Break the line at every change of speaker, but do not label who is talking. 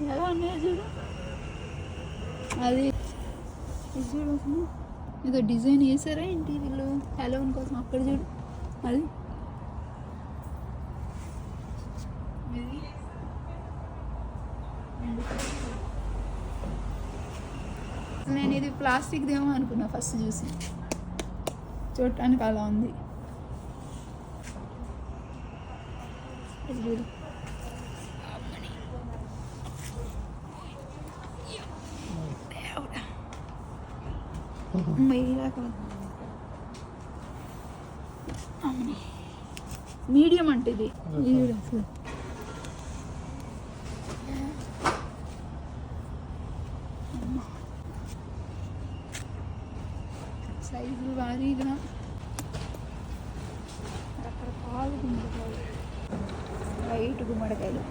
ఎలా ఉన్నాయో చూడు అది. చూడు అసలు ఏదో డిజైన్ వేసారా ఏంటి వీళ్ళు? హలోన్ కోసం అక్కడ చూడు. అది. నేను ఇది ప్లాస్టిక్ దేమో అనుకున్నా ఫస్ట్ చూసి. చూడటానికి అలా ఉంది. ఇది చూడు. మీడియం అంటే ఇది. సైజు భారీగా రకరకాల గుమ్మడికాయలు వైట్ గుమ్మడికాయలు